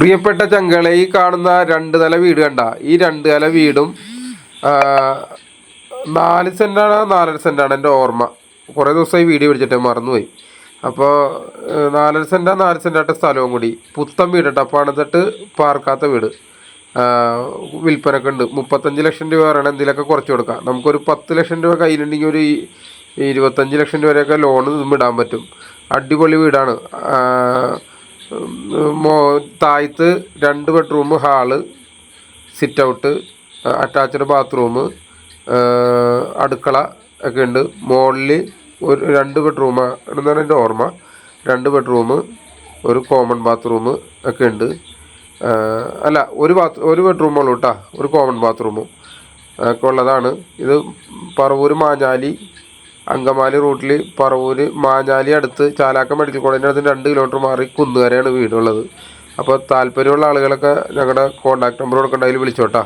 പ്രിയപ്പെട്ട ചങ്കളെ ഈ കാണുന്ന രണ്ട് നില വീട് കണ്ട ഈ രണ്ട് നില വീടും നാല് സെന്റാണ് നാലര സെന്റാണ് എന്റെ ഓർമ്മ. കുറേ ദിവസമായി വീഡിയോ പിടിച്ചിട്ട് മറന്നുപോയി. അപ്പോൾ നാലര സെന്റാ നാല് സെന്റായിട്ട് സ്ഥലവും കൂടി. പുത്തൻ വീട് കേട്ടോ പണിതിട്ട് പാർക്കാത്ത വീട്. ആ, വിൽപ്പനക്ക് ഉണ്ട്. മുപ്പത്തഞ്ച് ലക്ഷം രൂപ പറയണം എന്തെങ്കിലുമൊക്കെ കുറച്ച് കൊടുക്കാം. നമുക്കൊരു പത്ത് ലക്ഷം രൂപ കയ്യിലുണ്ടെങ്കിൽ ഒരു ഇരുപത്തഞ്ച് ലക്ഷം രൂപ വരെയൊക്കെ ലോൺ ഇടാൻ പറ്റും. അടിപൊളി വീടാണ്. താഴത്ത് രണ്ട് bedroom hall sit out attached bathroom അടുക്കള ഒക്കെ ഉണ്ട്. മുകളിൽ ഒരു രണ്ട് ബെഡ്റൂം എന്നാണ് എന്റെ ഓർമ്മ? രണ്ട് ബെഡ്റൂം ഒരു കോമൺ ബാത്റൂം ഒക്കെ ഉണ്ട്. അല്ല ഒരു ബാത്ത് ഒരു ബെഡ്റൂമുള്ളൂ കേട്ടോ ഒരു കോമൺ ബാത്റൂമും ഒക്കെ ഉള്ളതാണ്. ഇത് പറവൂർ മാഞ്ഞാലി അങ്കമാലി റൂട്ടിൽ പറവൂര് മാഞ്ഞാലി അടുത്ത് ചാലാക്ക മെഡിക്കൽ കോളേജിന്റെ അടുത്ത് രണ്ട് കിലോമീറ്റർ മാറി കുന്നുകരയാണ് വീടുള്ളത്. അപ്പോൾ താല്പര്യമുള്ള ആളുകളൊക്കെ ഞങ്ങളുടെ കോൺടാക്ട് നമ്പർ കൊടുക്കേണ്ടതിൽ വിളിച്ചോട്ടാ.